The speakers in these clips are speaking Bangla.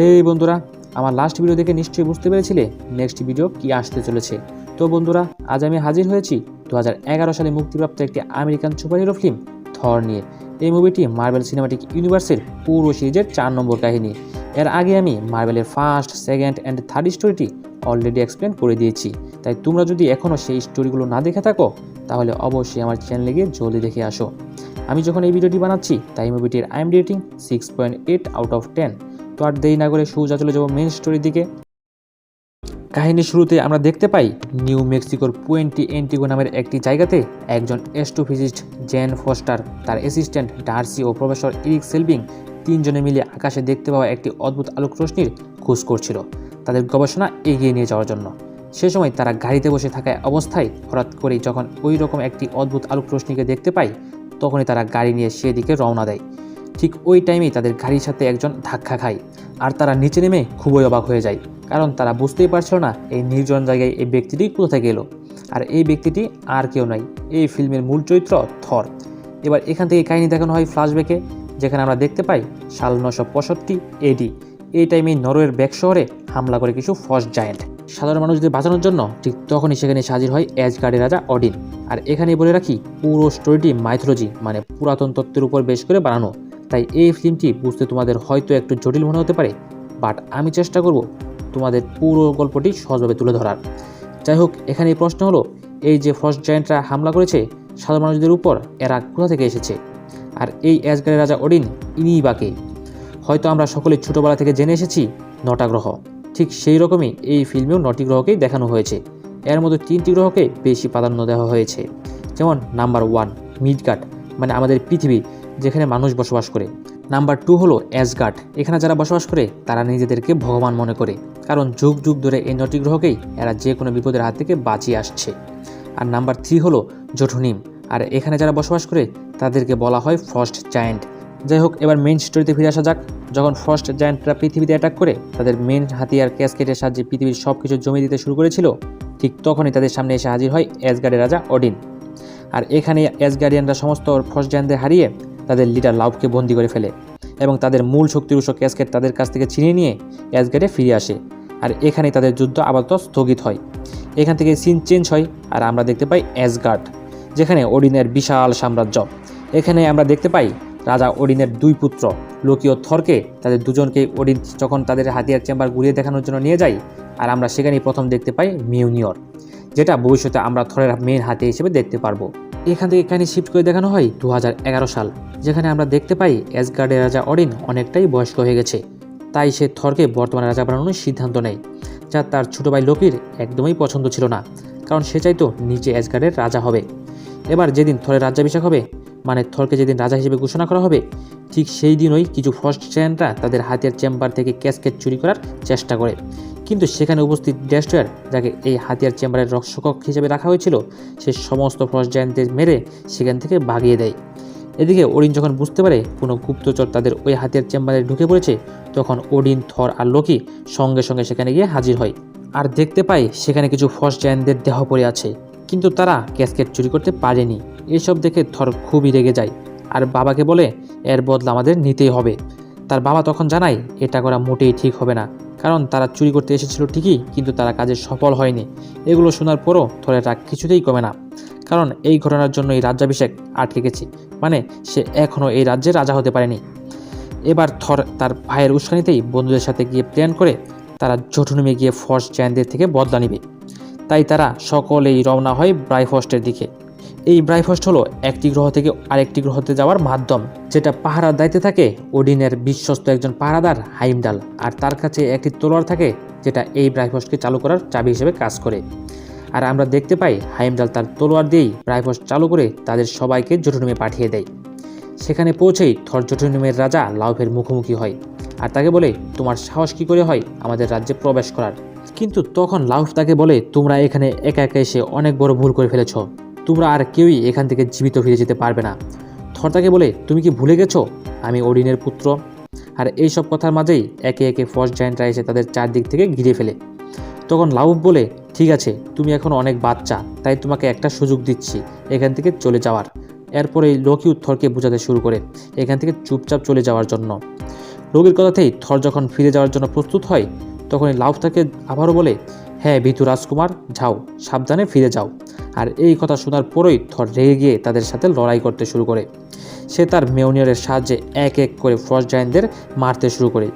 হে বন্ধুরা, আমার লাস্ট ভিডিও দেখে নিশ্চয়ই বুঝতে পেরেছিলে নেক্সট ভিডিও কি আসতে চলেছে। তো বন্ধুরা, আজ আমি হাজির হয়েছি দু হাজার এগারো সালে মুক্তিপ্রাপ্ত একটি আমেরিকান সুপারহিরো ফিল্ম থর নিয়ে। এই মুভিটি মার্বেল সিনেমাটিক ইউনিভার্সের পুরো সিরিজের চার নম্বর কাহিনী। এর আগে আমি মার্বেলের ফার্স্ট সেকেন্ড অ্যান্ড থার্ড স্টোরিটি অলরেডি এক্সপ্লেন করে দিয়েছি। তাই তোমরা যদি এখনও সেই স্টোরিগুলো না দেখে থাকো, তাহলে অবশ্যই আমার চ্যানেলে গিয়ে জলদি দেখে আসো। আমি যখন এই ভিডিওটি বানাচ্ছি, তাই মুভিটির IM rating six point eight out of ten তো আর দেরি না করে সোজা চলে যাব মেন স্টোরির দিকে। কাহিনীর শুরুতে আমরা দেখতে পাই, নিউ মেক্সিকোর পুয়েন্টি এন্টিগো নামের একটি জায়গাতে একজন অ্যাস্ট্রোফিজিস্ট জেন ফস্টার, তার অ্যাসিস্ট্যান্ট ডার্সি ও প্রফেসর ইরিক সেলভিং তিনজনে মিলে আকাশে দেখতে পাওয়া একটি অদ্ভুত আলোক রশ্মির খোঁজ করছিল তাদের গবেষণা এগিয়ে নিয়ে যাওয়ার জন্য। সে সময় তারা গাড়িতে বসে থাকা অবস্থায় হঠাৎ করেই যখন ওই রকম একটি অদ্ভুত আলোক রশ্মিকে দেখতে পায় তখনই তারা গাড়ি নিয়ে সেদিকে রওনা দেয়। ঠিক ওই টাইমেই তাদের গাড়ির সাথে একজন ধাক্কা খায়। আর তারা নিচে নেমে খুবই অবাক হয়ে যায়, কারণ তারা বুঝতেই পারছিল না এই নির্জন জায়গায় এই ব্যক্তিটি কোথা থেকে এলো। আর এই ব্যক্তিটি আর কেউ নয় এই ফিল্মের মূল চরিত্র থর। এবার এখান থেকে কাহিনী দেখানো হয় ফ্ল্যাশব্যাকে, যেখানে আমরা দেখতে পাই সাল নশো পঁয়ষট্টি এডি এই টাইমে নরওয়ের ব্যাক শহরে হামলা করে কিছু ফস্ট জায়েন্ট। সাধারণ মানুষদের বাঁচানোর জন্য ঠিক তখনই সেখানে এসে হাজির হয় অ্যাজগার্ডের রাজা অডিন। আর এখানে বলে রাখি, পুরো স্টোরিটি মাইথোলজি মানে পুরাতন তত্ত্বের উপর বেশ করে বানানো। তাই এই ফিল্মটি বুঝতে তোমাদের হয়তো একটু জটিল মনে হতে পারে, বাট আমি চেষ্টা করব তোমাদের পুরো গল্পটি সহজভাবে তুলে ধরার। যাই হোক এখানে প্রশ্ন হলো, এই যে ফার্স্ট জায়েন্টরা হামলা করেছে, সাধারণ মানুষদের উপর এরা কোথা থেকে এসেছে? আর এই অ্যাজগারের রাজা অডিন ইনিই বাকে হয়তো আমরা সকলে ছোটোবেলা থেকে জেনে এসেছি, নটা গ্রহ। ঠিক সেই রকমই এই ফিল্মেও নটি গ্রহকেই দেখানো হয়েছে। এর মধ্যে তিনটি গ্রহকে বেশি প্রাধান্য দেওয়া হয়েছে। যেমন নাম্বার ওয়ান, মিডগার্ড মানে আমাদের পৃথিবী। যেখানে মানুষ বসবাস করে। নাম্বার টু হলো অ্যাসগার্ড। এখানে যারা বসবাস করে, তারা নিজেদেরকে ভগবান মনে করে। কারণ যুগ যুগ ধরে এই নটি গ্রহকেই এরা যে কোনো বিপদের হাত থেকে বাঁচিয়ে আসছে। আর নাম্বার থ্রি হলো জঠনিম। আর এখানে যারা বসবাস করে, তাদেরকে বলা হয় ফার্স্ট জায়েন্ট। যাই হোক, এবার মেন স্টোরিতে ফিরে আসা যাক। যখন ফার্স্ট জায়েন্টরা পৃথিবীতে অ্যাটাক করে, তাদের মেন হাতিয়ার ক্যাসকেটের সাহায্যে পৃথিবীর সব কিছু জমি দিতে শুরু করেছিল, ঠিক তখনই তাদের সামনে এসে হাজির হয় অ্যাসগার্ডের রাজা অডিন। আর এখানে অ্যাসগার্ডিয়ানরা সমস্ত ফার্স্ট জায়েন্টদের হারিয়ে তাদের লিডার লাভকে বন্দি করে ফেলে এবং তাদের মূল শক্তির উৎস ক্যাসকেট তাদের কাছ থেকে ছিনিয়ে নিয়ে অ্যাসগার্ডে ফিরে আসে। আর এখানেই তাদের যুদ্ধ আপাতত স্থগিত হয়। এখান থেকে সিন চেঞ্জ হয় আর আমরা দেখতে পাই অ্যাসগার্ড যেখানে ওডিনের বিশাল সাম্রাজ্য। এখানে আমরা দেখতে পাই রাজা ওডিনের দুই পুত্র। লোকি ও থরকে তাদের দুজনকে ওডিন যখন তাদের হাতিয়ার চেম্বার ঘুরিয়ে দেখানোর জন্য নিয়ে যায়, আর আমরা সেখানেই প্রথম দেখতে পাই মিউনিয়র, যেটা ভবিষ্যতে আমরা থরের মেন হাতে হিসেবে দেখতে পারব। এখান থেকে এখানে শিফট করে দেখানো হয় দু হাজার এগারো সাল, যেখানে আমরা দেখতে পাই অ্যাসগার্ডের রাজা অডিন অনেকটাই বয়স্ক হয়ে গেছে। তাই সে থরকে বর্তমানে রাজা বানানোর সিদ্ধান্ত নেয়, যা তার ছোট ভাই লোকির একদমই পছন্দ ছিল না, কারণ সে চাইতো নিজে অ্যাসগার্ডের রাজা হবে। এবার যেদিন থরের রাজ্যাভিষেক হবে মানে থরকে যেদিন রাজা হিসেবে ঘোষণা করা হবে, ঠিক সেই দিনই কিছু ফার্স্ট চ্যান্টরা তাদের হাতিয়ার চেম্বার থেকে ক্যাসকেট চুরি করার চেষ্টা করে। কিন্তু সেখানে উপস্থিত ডেস্ট্রয়ার, যাকে এই হাতিয়ার চেম্বারের রক্ষক হিসেবে রাখা হয়েছিল, সে সমস্ত ফার্স্ট জায়ান্টদের মেরে সেখান থেকে ভাগিয়ে দেয়। এদিকে ওডিন যখন বুঝতে পারে কোনো গুপ্তচর তাদের ওই হাতিয়ার চেম্বারে ঢুকে পড়েছে, তখন ওডিন, থর আর লোকি সঙ্গে সঙ্গে সেখানে গিয়ে হাজির হয়। আর দেখতে পাই সেখানে কিছু ফার্স্ট জায়ান্টদের দেহ পড়ে আছে। কিন্তু তারা ক্যাসকেট চুরি করতে পারেনি। এসব দেখে থর খুবই রেগে যায়। আর বাবাকে বলে, এর বদলা আমাদের নিতেই হবে। তার বাবা তখন জানায়, এটা করা মোটেই ঠিক হবে না। কারণ তারা চুরি করতে এসেছিল ঠিকই, কিন্তু তারা কাজে সফল হয়নি। এগুলো শোনার পরও থরের রাগ কিছুতেই কমে না। কারণ এই ঘটনার জন্য এই রাজ্যাভিষেক আটকে গেছে। মানে সে এখনও এই রাজ্যে রাজা হতে পারেনি। এবার থর তার ভাইয়ের উস্কানিতেই বন্ধুদের সাথে গিয়ে প্ল্যান করে তারা জঠুনুমে গিয়ে ফর্স জায়ানদের থেকে বদলা নিবে। তাই তারা সকলেই রওনা হয় ব্রাইফস্টের দিকে। এই ব্রাইফস্ট হলো একটি গ্রহ থেকে আরেকটি গ্রহতে যাওয়ার মাধ্যম, যেটা পাহারার দায়িত্বে থাকে ওডিনের বিশ্বস্ত একজন পাহারাদার হাইমডাল, আর তার কাছে একটি তলোয়ার থাকে যেটা এই ব্রাইফস্টকে চালু করার চাবি হিসেবে কাজ করে। আর আমরা দেখতে পাই হাইমডাল তার তলোয়ার দিয়েই ব্রাইফস্ট চালু করে তাদের সবাইকে জটুনুমে পাঠিয়ে দেয়। সেখানে পৌঁছেই থর জটুনুমের রাজা লাউফের মুখোমুখি হয়, আর তাকে বলে, তোমার সাহস কী করে হয় আমাদের রাজ্যে প্রবেশ করার? কিন্তু তখন লাউফ তাকে বলে, তোমরা এখানে একা একা এসে অনেক বড় ভুল করে ফেলেছ। তোমরা আর কেউই এখান থেকে জীবিত ফিরে যেতে পারবে না। থর তাকে বলে, তুমি কি ভুলে গেছো? আমি ওডিনের পুত্র। আর এই সব কথার মাঝেই একে একে ফার্স্ট জায়েন্টরা এসে তাদের চারদিক থেকে ঘিরে ফেলে। তখন লাউফ বলে, ঠিক আছে, তুমি এখন অনেক বাচ্চা, তাই তোমাকে একটা সুযোগ দিচ্ছি, এখান থেকে চলে যাওয়ার। এরপরে লোকি থরকে বোঝাতে শুরু করে, এখান থেকে চুপচাপ চলে যাওয়ার জন্য। রোগীর কথাতেই থর যখন ফিরে যাওয়ার জন্য প্রস্তুত হয় তখনই লাউফ তাকে আবারও বলে হ্যাঁ ভিতু রাজকুমার, যাও, সাবধানে ফিরে যাও। আর এই কথা শোনার পরেই থর রেগে গিয়ে তাদের সাথে লড়াই করতে শুরু করে। সে তার মেউনিয়রের সাহায্যে এক এক করে ফ্রস্ট জায়েন্টদের মারতে শুরু করে।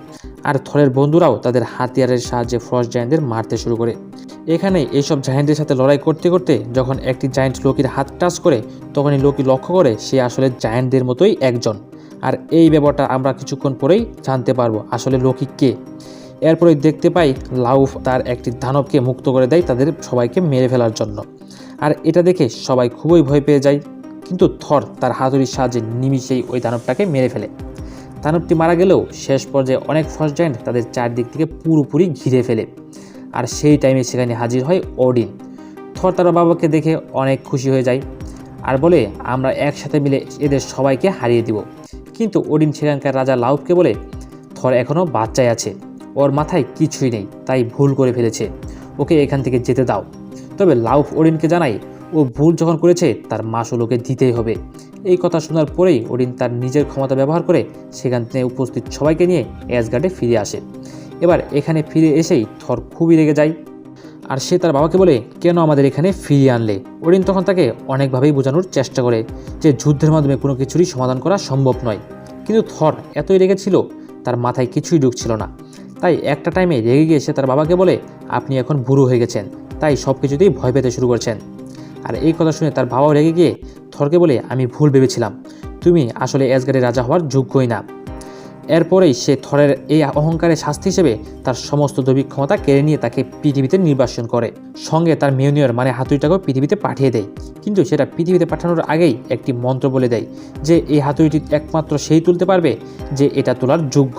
আর থরের বন্ধুরাও তাদের হাতিয়ারের সাহায্যে ফ্রস্ট জায়েন্টদের মারতে শুরু করে। এখানে এইসব জায়েন্টের সাথে লড়াই করতে করতে যখন একটি জায়েন্ট লোকির হাত টাচ করে, তখনই লোকি লক্ষ্য করে সে আসলে জায়েন্টদের মতোই একজন। আর এই ব্যাপারটা আমরা কিছুক্ষণ পরেই জানতে পারব আসলে লোকি কে। এরপরে দেখতে পাই লাউফ তার একটি দানবকে মুক্ত করে দেয় তাদের সবাইকে মেরে ফেলার জন্য। আর এটা দেখে সবাই খুবই ভয় পেয়ে যায়। কিন্তু থর তার হাতুড়ির সাহায্যে নিমিশেই ওই দানবটাকে মেরে ফেলে। দানবটি মারা গেলেও শেষ পর্যায়ে অনেক ফার্স্ট জায়েন্ট তাদের চারদিক থেকে পুরোপুরি ঘিরে ফেলে। আর সেই টাইমে সেখানে হাজির হয় ওডিন থর তার বাবাকে দেখে অনেক খুশি হয়ে যায় আর বলে, আমরা একসাথে মিলে এদের সবাইকে হারিয়ে দিব। কিন্তু ওডিন সেখানকার রাজা লাউফকে বলে, থর এখনও বাচ্চায় আছে। ওর মাথায় কিছুই নেই, তাই ভুল করে ফেলেছে। ওকে এখান থেকে যেতে দাও। তবে লাউফ ওডিনকে জানাই, ও ভুল যখন করেছে, তার মাসুল ওকে দিতেই হবে। এই কথা শোনার পরেই ওডিন তার নিজের ক্ষমতা ব্যবহার করে সেখান থেকে উপস্থিত সবাইকে নিয়ে অ্যাসগার্ডে ফিরে আসে। এবার এখানে ফিরে এসেই থর খুবই রেগে যায়। আর সে তার বাবাকে বলে, কেন আমাদের এখানে ফিরিয়ে আনলে? ওডিন তখন তাকে অনেকভাবেই বোঝানোর চেষ্টা করে যে যুদ্ধের মাধ্যমে কোনো কিছুরই সমাধান করা সম্ভব নয়। কিন্তু থর এতই রেগেছিল তার মাথায় কিছুই ঢুকছিল না। তাই একটা টাইমে রেগে গিয়ে সে তার বাবাকে বলে, আপনি এখন বুড়ো হয়ে গেছেন। তাই সব কিছুতেই ভয় পেতে শুরু করছেন। আর এই কথা শুনে তার বাবাও রেগে গিয়ে থরকে বলে, আমি ভুল ভেবেছিলাম। তুমি আসলে অ্যাসগার্ডের রাজা হওয়ার যোগ্যই না। এরপরেই সে থরের এই অহংকারের শাস্তি হিসেবে তার সমস্ত দৈবিক ক্ষমতা কেড়ে নিয়ে তাকে পৃথিবীতে নির্বাসন করে। সঙ্গে তার মিউনিয়র মানে হাতুড়িটাকেও পৃথিবীতে পাঠিয়ে দেয়। কিন্তু সেটা পৃথিবীতে পাঠানোর আগেই একটি মন্ত্র বলে দেয় যে, এই হাতুড়িটি একমাত্র সেই তুলতে পারবে যে এটা তোলার যোগ্য।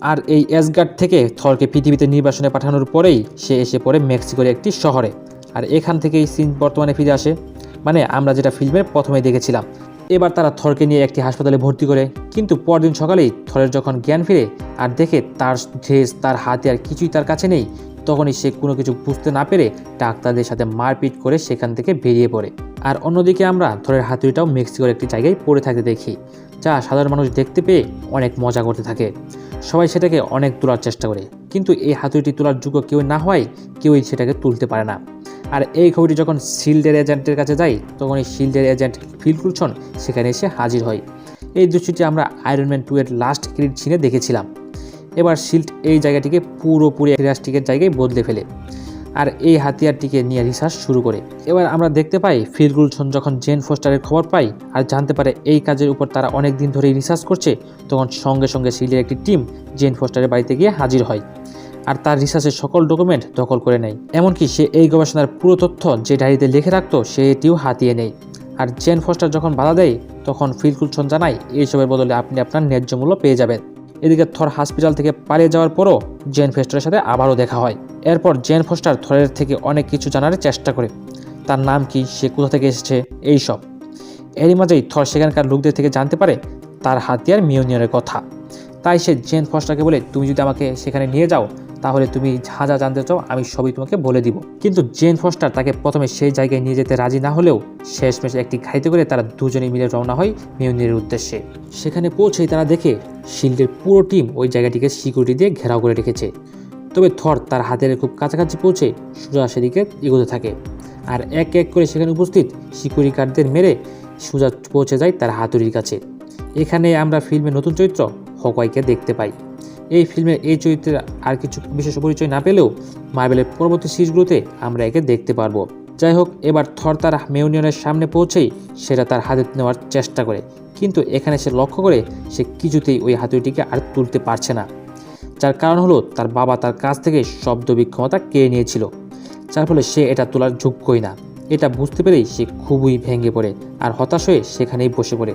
আর এই অ্যাসগার্ড থেকে থরকে পৃথিবীতে নির্বাসনে পাঠানোর পরেই সে এসে পড়ে মেক্সিকোর একটি শহরে। আর এখান থেকেই সিন বর্তমানে ফিরে আসে। মানে আমরা যেটা ফিল্মের প্রথমে দেখেছিলাম। এবার তারা থরকে নিয়ে একটি হাসপাতালে ভর্তি করে। কিন্তু পরদিন সকালেই থরের যখন জ্ঞান ফিরে আর দেখে তার ড্রেস, তার হাতে আর কিছুই তার কাছে নেই, তখনই সে কোনো কিছু বুঝতে না পেরে ডাক্তারদের সাথে মারপিট করে সেখান থেকে বেরিয়ে পড়ে। আর অন্যদিকে আমরা থরের হাতুড়িটাও মেক্সিকোর একটি জায়গায় পড়ে থাকতে দেখি, যা সাধারণ মানুষ দেখতে পেয়ে অনেক মজা করতে থাকে। সবাই সেটাকে অনেক তোলার চেষ্টা করে। কিন্তু এই হাতুড়িটি তোলার যোগ্য কেউ না হওয়ায় কেউই সেটাকে তুলতে পারে না। আর এই খবরটি যখন শিল্ডের এজেন্টের কাছে যায়, তখন এই শিল্ডের এজেন্ট ফিল কুলসন সেখানে এসে হাজির হয়। এই দৃশ্যটি আমরা আয়রনম্যান টু এর লাস্ট ক্রিড সিনে দেখেছিলাম। এবার শিল্ড এই জায়গাটিকে পুরোপুরি প্লাস্টিকের জায়গায় বদলে ফেলে। আর এই হাতিয়ারটিকে নিয়ে রিসার্চ শুরু করে। এবার আমরা দেখতে পাই ফিলগুলসন যখন জেন ফোস্টারের খবর পাই আর জানতে পারে এই কাজের উপর তারা অনেক দিন ধরেই রিসার্চ করছে, তখন সঙ্গে সঙ্গে শিল্ডের একটি টিম জেন ফোস্টারের বাড়িতে গিয়ে হাজির হয় আর তার রিসার্চের সকল ডকুমেন্ট দখল করে নেয়। এমনকি সে এই গবেষণার পুরো তথ্য যে ডায়েরিতে লিখে রাখতো, সেটিও হাতিয়ে নেয়। আর জেন ফোস্টার যখন বাধা দেয়, তখন ফিলকুলসন জানায়, এইসবের বদলে আপনি আপনার ন্যায্য মূল্য পেয়ে যাবেন। এদিকে থর হসপিটাল থেকে পালিয়ে যাওয়ার পরও জেন ফেস্টারের সাথে আবারও দেখা হয়। এরপর জেন ফস্টার থরের থেকে অনেক কিছু জানার চেষ্টা করে। তার নাম কি, সে কোথা থেকে এসেছে, এই সব। এরই মাঝেই থর সেখানকার লোকদের থেকে জানতে পারে তার হাতিয়ার মিউনিয়নের কথা। তাই সে জেন ফস্টারকে বলে, তুমি যদি আমাকে সেখানে নিয়ে যাও, তাহলে তুমি যা যা জানতে চাও, আমি সবই তোমাকে বলে দিব। কিন্তু জেন ফস্টার তাকে প্রথমে সেই জায়গায় নিয়ে যেতে রাজি না হলেও শেষমেশ একটি গাড়িতে করে তারা দুজনে মিলে রওনা হয় মিউনিয়রের উদ্দেশ্যে। সেখানে পৌঁছেই তারা দেখে শিল্ডের পুরো টিম ওই জায়গাটিকে সিকিউরিটি দিয়ে ঘেরাও করে রেখেছে। তবে থর তার হাতের খুব কাছাকাছি পৌঁছে সোজা সেদিকে এগোতে থাকে। আর এক এক করে সেখানে উপস্থিত সিকিউরিটি গার্ডদের মেরে সোজা পৌঁছে যায় তার হাতুড়ির কাছে। এখানে আমরা ফিল্মের নতুন চরিত্র হকওয়াইকে দেখতে পাই। এই ফিল্মের এই চরিত্রের আর কিছু বিশেষ পরিচয় না পেলেও মার্বেলের পরবর্তী সিরিজগুলোতে আমরা একে দেখতে পারব। যাই হোক, এবার থর তার মেউনিয়নের সামনে পৌঁছেই সেটা তার হাতে নেওয়ার চেষ্টা করে। কিন্তু এখানে সে লক্ষ্য করে সে কিছুতেই ওই হাতুড়িটিকে আর তুলতে পারছে না। যার কারণ হলো তার বাবা তার কাছ থেকে শব্দ বিক্ষমতা কেড়ে নিয়েছিল। যার ফলে সে এটা তোলার যোগ্যই না। এটা বুঝতে পেরেই সে খুবই ভেঙে পড়ে আর হতাশ হয়ে সেখানেই বসে পড়ে।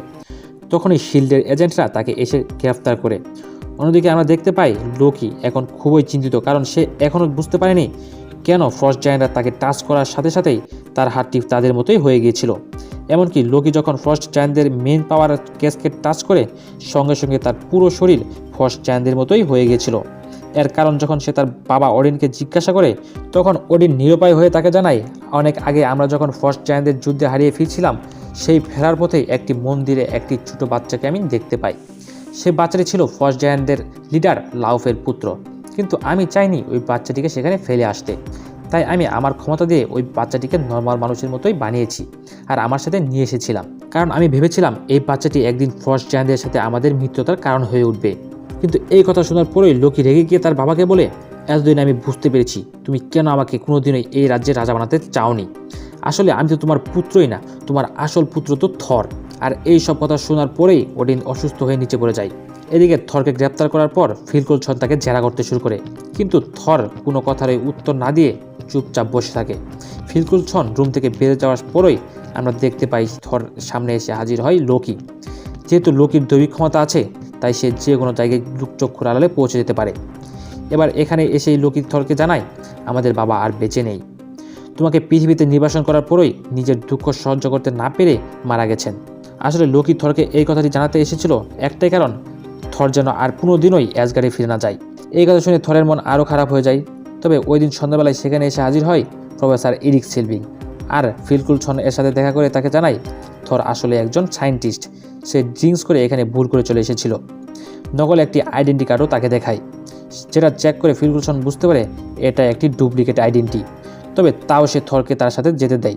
তখনই শিল্ডের এজেন্টরা তাকে এসে গ্রেফতার করে। অন্যদিকে আমরা দেখতে পাই লোকি এখন খুবই চিন্তিত কারণ সে এখনও বুঝতে পারেনি কেন ফ্রস্ট জায়ান্টরা তাকে টাচ করার সাথে সাথেই তার হাতটি তাদের মতোই হয়ে গিয়েছিল। এমনকি লোকি যখন ফ্রস্ট জায়ান্টদের মেন পাওয়ার কেসকে টাচ করে, সঙ্গে সঙ্গে তার পুরো শরীর ফ্রস্ট জায়ান্টদের মতোই হয়ে গিয়েছিল এর কারণ যখন সে তার বাবা ওডিনকে জিজ্ঞাসা করে, তখন ওডিন নিরুপায় হয়ে তাকে জানায়, অনেক আগে আমরা যখন ফ্রস্ট জায়ান্টদের যুদ্ধে হারিয়ে ফিরছিলাম, সেই ফেরার পথে একটি মন্দিরে একটি ছোট বাচ্চাকে আমি দেখতে পাই। সে বাচ্চাটি ছিল ফার্স্ট জায়ান্টদের লিডার লাউফের পুত্র। কিন্তু আমি চাইনি ওই বাচ্চাটিকে সেখানে ফেলে আসতে। তাই আমি আমার ক্ষমতা দিয়ে ওই বাচ্চাটিকে নর্মাল মানুষের মতোই বানিয়েছি আর আমার সাথে নিয়ে এসেছিলাম। কারণ আমি ভেবেছিলাম, এই বাচ্চাটি একদিন ফার্স্ট জায়ান্টদের সাথে আমাদের মিত্রতার কারণ হয়ে উঠবে। কিন্তু এই কথা শোনার পরেই লোকি রেগে গিয়ে তার বাবাকে বলে, এতদিন আমি বুঝতে পেরেছি, তুমি কেন আমাকে কোনোদিনই এই রাজ্যের রাজা বানাতে চাওনি। আসলে আমি তো তোমার পুত্রই না, তোমার আসল পুত্র তো থর। আর এই সব কথা শোনার পরেই ওডিন অসুস্থ হয়ে নিচে পড়ে যায়। এদিকে থরকে গ্রেপ্তার করার পর ফিলকুল ছন তাকে জেরা করতে শুরু করে। কিন্তু থর কোনো কথারই উত্তর না দিয়ে চুপচাপ বসে থাকে। ফিলকুল ছন রুম থেকে বেরিয়ে যাওয়ার পরই আমরা দেখতে পাই থর সামনে এসে হাজির হয় লোকি। যেহেতু লোকির দৈবিক ক্ষমতা আছে তাই সে যে কোনো জায়গায় চক্ষুর আড়ালে পৌঁছে যেতে পারে। এবার এখানে এসেই লোকি থরকে জানায় আমাদের বাবা আর বেঁচে নেই। তোমাকে পৃথিবীতে নির্বাসন করার পরই নিজের দুঃখ সহ্য করতে না পেরে মারা গেছেন। আসলে লোকি থরকে এই কথাটি জানাতে এসেছিল একটাই কারণ, থর যেন আর দিনই অ্যাসগার্ডে ফিরে না যায়। এই কথা শুনে থরের মন আরও খারাপ হয়ে যায়। তবে ওই দিন সন্ধ্যাবেলায় সেখানে এসে হাজির হয় প্রফেসর ইরিক সিলভিং। আর ফিলকুল ছন এর সাথে দেখা করে তাকে জানায় থর আসলে একজন সায়েন্টিস্ট। সে ড্রিঙ্কস করে এখানে ভুল করে চলে এসেছিল। নকল একটি আইডেন্টি কার্ডও তাকে দেখায়। যেটা চেক করে ফিলকুলসন বুঝতে পারে এটা একটি ডুপ্লিকেট আইডেন্টি। তবে তাও সে থরকে তার সাথে যেতে দেয়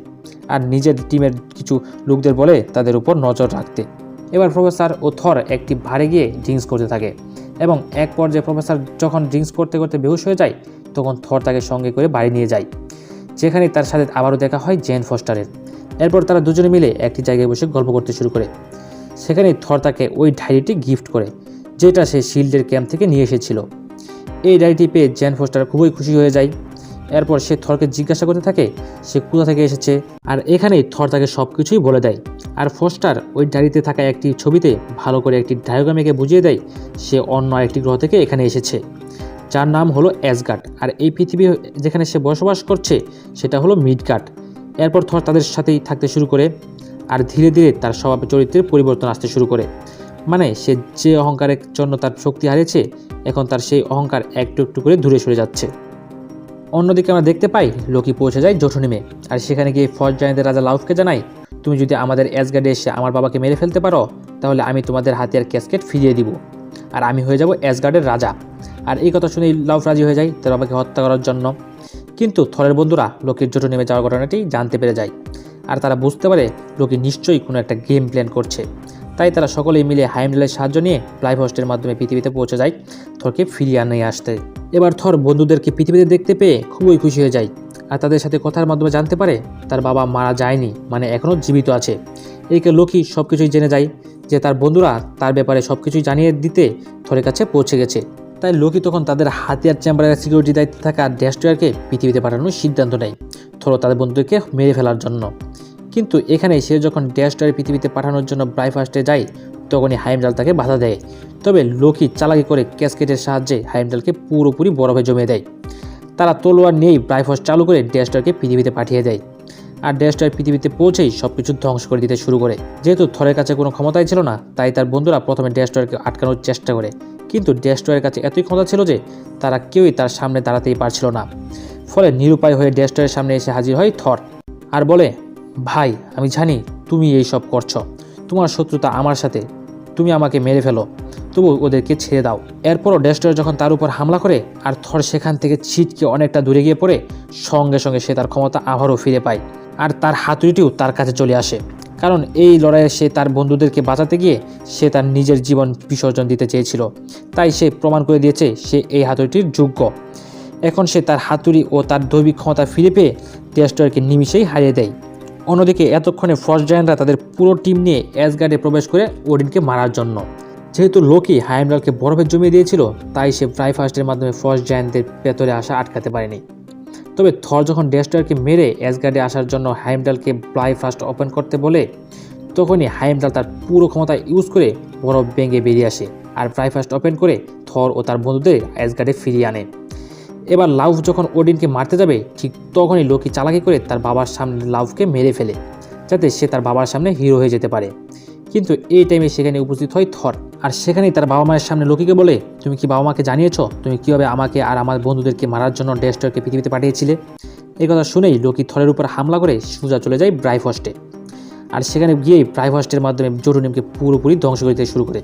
আর নিজের টিমের কিছু লোকদের বলে তাদের উপর নজর রাখতে। এবার প্রফেসর ও থর একটি ভারে গিয়ে ড্রিঙ্কস করতে থাকে এবং এক পর্যায়ে প্রফেসর যখন ড্রিঙ্কস করতে করতে বেহুশ হয়ে যায়, তখন থর তাকে সঙ্গে করে বাড়ি নিয়ে যায়। যেখানে তার সাথে আবারও দেখা হয় জেন ফস্টারের। এরপর তারা দুজনে মিলে একটি জায়গায় বসে গল্প করতে শুরু করে। সেখানে থর তাকে ওই ডায়েরিটি গিফট করে, যেটা সে শিল্ডের ক্যাম্প থেকে নিয়ে এসেছিল। এই ডায়েরিটি পেয়ে জ্যান ফোস্টার খুবই খুশি হয়ে যায়। এরপর সে থরকে জিজ্ঞাসা করতে থাকে, সে কোথা থেকে এসেছে? আর এখানেই থর তাকে সব কিছুই বলে দেয়। আর ফোস্টার ওই ডায়েরিতে থাকা একটি ছবিতে ভালো করে একটি ডায়োগ্রামেকে বুঝিয়ে দেয়, সে অন্য একটি গ্রহ থেকে এখানে এসেছে। যার নাম হলো অ্যাসগার্ড। আর এই পৃথিবী যেখানে সে বসবাস করছে, সেটা হলো মিডগার্ড। এরপর থর তাদের সাথেই থাকতে শুরু করে। আর ধীরে ধীরে তার স্বভাব চরিত্রের পরিবর্তন আসতে শুরু করে। মানে সে যে অহংকারের জন্য তার শক্তি হারিয়েছে, এখন তার সেই অহংকার একটু একটু করে দূরে সরে যাচ্ছে। অন্যদিকে আমরা দেখতে পাই লোকি পৌঁছে যায় জঠনিমে আর সেখানে গিয়ে ফজ জানিদের রাজা লাউফকে জানাই, তুমি যদি আমাদের অ্যাসগার্ডে এসে আমার বাবাকে মেরে ফেলতে পারো, তাহলে আমি তোমাদের হাতিয়ার ক্যাসকেট ফিরিয়ে দিব। আর আমি হয়ে যাব অ্যাসগার্ডের রাজা। আর এই কথা শুনেই লাউফ রাজি হয়ে যায় তার বাবাকে হত্যা করার জন্য। কিন্তু থরের বন্ধুরা লোকের জোটো নেমে যাওয়ার ঘটনাটি জানতে পেরে যায়। আর তারা বুঝতে পারে লোকে নিশ্চয়ই কোনো একটা গেম প্ল্যান করছে। তাই তারা সকলেই মিলে হাইমডেলের সাহায্য নিয়ে ফ্লাইফস্টের মাধ্যমে পৃথিবীতে পৌঁছে যায়, থরকে ফিরিয়ে নিয়ে আসতে। এবার থর বন্ধুদেরকে পৃথিবীতে দেখতে পেয়ে খুবই খুশি হয়ে যায়। আর তাদের সাথে কথার মাধ্যমে জানতে পারে তার বাবা মারা যায়নি মানে এখনও জীবিত আছে। একে লোকই সব কিছুই জেনে যায় যে তার বন্ধুরা তার ব্যাপারে সব কিছুই জানিয়ে দিতে থরের কাছে পৌঁছে গেছে। তাই লোকি তখন তাদের হাতিয়ার চেম্বারের সিকিউরিটি দায়িত্বে থাকা ডেস্ট্রয়ারকে পৃথিবীতে পাঠানোর সিদ্ধান্ত নেয়। থরো তাদের বন্ধুদেরকে মেরে ফেলার জন্য। কিন্তু এখানে সে যখন ডেস্ট্রয়ার পৃথিবীতে পাঠানোর জন্য ব্রাইফাস্টে যায়, তখনই হাইমডাল তাকে বাধা দেয়। তবে লোকি চালাকি করে ক্যাসকেটের সাহায্যে হাইমডালকে পুরোপুরি বরফে জমে দেয়। তারা তলোয়ার নিয়েই ব্রাইফাস্ট চালু করে ডেস্ট্রয়ারকে পৃথিবীতে পাঠিয়ে দেয়। আর ডেস্ট্রয়ার পৃথিবীতে পৌঁছেই সব কিছু ধ্বংস করে দিতে শুরু করে। যেহেতু থরের কাছে কোনো ক্ষমতাই ছিল না, তাই তার বন্ধুরা প্রথমে ডেস্ট্রয়ারকে আটকানোর চেষ্টা করে। কিন্তু ডেস্ট্রয়ের কাছে এতই ক্ষমতা ছিল যে, তারা কেউই তার সামনে দাঁড়াতেই পারছিল না। ফলে নিরুপায় হয়ে ডেস্ট্রয়ের সামনে এসে হাজির হয় থর। আর বলে ভাই, আমি জানি তুমি এই সব করছ। তোমার শত্রুতা আমার সাথে। তুমি আমাকে মেরে ফেলো। তবু ওদেরকে ছেড়ে দাও। এরপরও ডেস্ট্রয়ার যখন তার উপর হামলা করে আর থর সেখান থেকে ছিটকে অনেকটা দূরে গিয়ে পড়ে, সঙ্গে সঙ্গে সে তার ক্ষমতা আবারও ফিরে পায় আর তার হাতুড়িটিও তার কাছে চলে আসে। কারণ এই লড়াইয়ে সে তার বন্ধুদেরকে বাঁচাতে গিয়ে সে তার নিজের জীবন বিসর্জন দিতে চেয়েছিল। তাই সে প্রমাণ করে দিয়েছে সে এই হাতুড়িটির যোগ্য। এখন সে তার হাতুড়ি ও তার দৈবিক ক্ষমতা ফিরে পেয়ে ডেস্ট্রয়ারকে নিমিশেই হারিয়ে দেয়। অন্যদিকে এতক্ষণে ফর্স্ট জায়ান্টরা তাদের পুরো টিম নিয়ে অ্যাসগার্ডে প্রবেশ করে ওডিনকে মারার জন্য। যেহেতু লোকি হাইমডালকে বরফে জমিয়ে দিয়েছিল, তাই সে ফ্রাই ফাস্টের মাধ্যমে ফার্স্ট জায়ান্টদের ভেতরে আসা আটকাতে পারেনি। তবে থর যখন ডেস্ট্রয়ারকে মেরে অ্যাসগার্ডে আসার জন্য হাইমডালকে ফ্লাই ফাস্ট ওপেন করতে বলে, তখনই হাইমডাল তার পুরো ক্ষমতা ইউজ করে বরফ ভেঙে বেরিয়ে আসে আর ফ্লাই ফাস্ট ওপেন করে থর ও তার বন্ধুদের অ্যাসগার্ডে ফিরিয়ে আনে। এবার লাউফ যখন ওডিনকে মারতে যাবে, ঠিক তখনই লোকি চালাকি করে তার বাবার সামনে লাউফকে মেরে ফেলে, যাতে সে তার বাবার সামনে হিরো হয়ে যেতে পারে। কিন্তু এই টাইমে সেখানে উপস্থিত হয় থর। আর সেখানেই তার বাবা মায়ের সামনে লোকিকে বলে, তুমি কি বাবা মাকে জানিয়েছো? তুমি কীভাবে আমাকে আর আমার বন্ধুদেরকে মারার জন্য ডেস্টরকে পৃথিবীতে পাঠিয়েছিলে? এই কথা শুনেই লোকি থরের উপর হামলা করে সুজা চলে যায় ব্রাইফস্টে আর সেখানে গিয়েই ব্রাইফস্টের মাধ্যমে জোরুনিমকে পুরোপুরি ধ্বংস করে দিতে শুরু করে।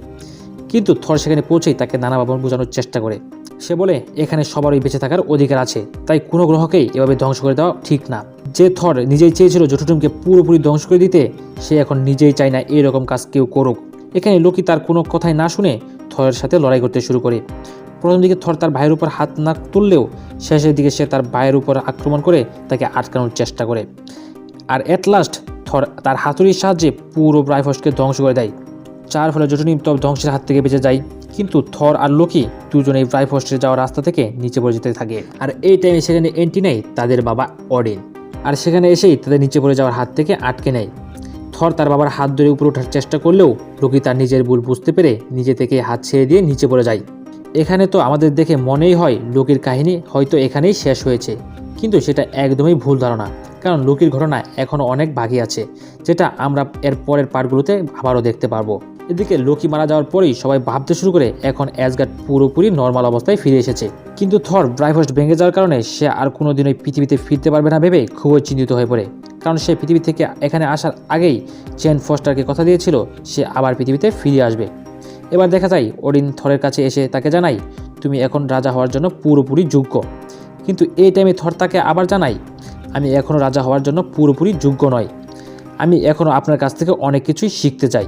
কিন্তু থর সেখানে পৌঁছেই তাকে নানাভাবে বোঝানোর চেষ্টা করে। সে বলে, এখানে সবারই বেঁচে থাকার অধিকার আছে, তাই কোনো গ্রহকেই এভাবে ধ্বংস করে দেওয়া ঠিক না। যে থর নিজেই চেয়েছিল জটুটুমকে পুরোপুরি ধ্বংস করে দিতে, সে এখন নিজেই চায় না এরকম কাজ কেউ করুক। এখানে লোকি তার কোনো কথাই না শুনে থরের সাথে লড়াই করতে শুরু করে। প্রথম দিকে থর তার ভাইয়ের উপর হাত না তুললেও শেষের দিকে সে তার ভাইয়ের উপর আক্রমণ করে তাকে আটকানোর চেষ্টা করে। আর এট লাস্ট থর তার হাতুড়ির সাহায্যে পুরো ব্রাইফসকে ধ্বংস করে দেয়। যার ফলে জটনি তব ধ্বংসের হাত থেকে বেঁচে যায়। কিন্তু থর আর লোকি দুজনেই ব্রাইফস্টে যাওয়ার রাস্তা থেকে নিচে পড়ে যেতে থাকে। আর এই টাইমে সেখানে এন্ট্রি নেয় তাদের বাবা অডিন। আর সেখানে এসেই তাদের নিচে পড়ে যাওয়ার হাত থেকে আটকে নেয়। থর তার বাবার হাত ধরে উপরে ওঠার চেষ্টা করলেও লোকি তার নিজের ভুল বুঝতে পেরে নিজে থেকে হাত ছেড়ে দিয়ে নিচে পড়ে যায়। এখানে তো আমাদের দেখে মনেই হয় লোকের কাহিনী হয়তো এখানেই শেষ হয়েছে। কিন্তু সেটা একদমই ভুল ধারণা, কারণ লোকের ঘটনা এখনও অনেক বাকি আছে, যেটা আমরা এর পরের পার্টগুলোতে আবারও দেখতে পারব। এদিকে লোকি মারা যাওয়ার পরেই সবাই ভাবতে শুরু করে এখন অ্যাসগার্ড পুরোপুরি নর্মাল অবস্থায় ফিরে এসেছে। কিন্তু থর ব্রাইফস্ট ভেঙে যাওয়ার কারণে সে আর কোনোদিন ওই পৃথিবীতে ফিরতে পারবে না ভেবে খুবই চিন্তিত হয়ে পড়ে। কারণ সে পৃথিবী থেকে এখানে আসার আগেই চেন ফস্টারকে কথা দিয়েছিল, সে আবার পৃথিবীতে ফিরে আসবে। এবার দেখা যায় ওডিন থরের কাছে এসে তাকে জানাই তুমি এখন রাজা হওয়ার জন্য পুরোপুরি যোগ্য। কিন্তু এই টাইমে থর তাকে আবার জানাই আমি এখনও রাজা হওয়ার জন্য পুরোপুরি যোগ্য নয়। আমি এখনও আপনার কাছ থেকে অনেক কিছুই শিখতে চাই।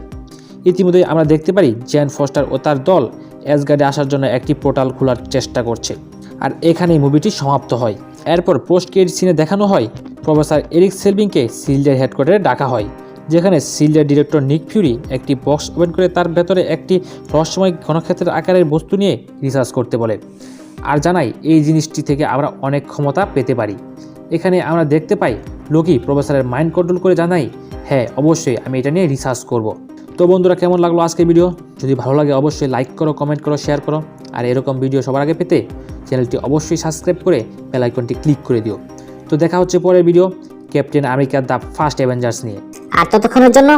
ইতিমধ্যে আমরা দেখতে পারি জ্যান ফস্টার ও তার দল অ্যাসগার্ডে আসার জন্য একটি পোর্টাল খোলার চেষ্টা করছে। আর এখানেই মুভিটি সমাপ্ত হয়। এরপর পোস্ট ক্রেডিট সিনে দেখানো হয়, প্রফেসর এরিক সেলভিংকে সিল্ডের হেডকোয়ার্টারে ডাকা হয়, যেখানে সিল্ডের ডিরেক্টর নিক ফিউরি একটি বক্স ওপেন করে তার ভেতরে একটি রহস্যময় ঘনক্ষেত্রের আকারের বস্তু নিয়ে রিসার্চ করতে বলে। আর জানাই, এই জিনিসটি থেকে আমরা অনেক ক্ষমতা পেতে পারি। এখানে আমরা দেখতে পাই লোকি প্রফেসরের মাইন্ড কন্ট্রোল করে জানাই হ্যাঁ অবশ্যই আমি এটা নিয়ে রিসার্চ করব। তো বন্ধুরা, কেমন লাগল আজকের ভিডিও যদি ভালো লাগে, অবশ্যই লাইক করো কমেন্ট করো শেয়ার করো। আর এরকম ভিডিও সবার আগে পেতে চ্যানেলটি অবশ্যই সাবস্ক্রাইব করে বেলাইকনটি ক্লিক করে দিও। তো দেখা হচ্ছে পরের ভিডিও ক্যাপ্টেন আমেরিকার দ্য ফার্স্ট অ্যাভেঞ্জার্স নিয়ে। আর ততক্ষণের জন্য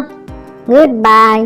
গুড বাই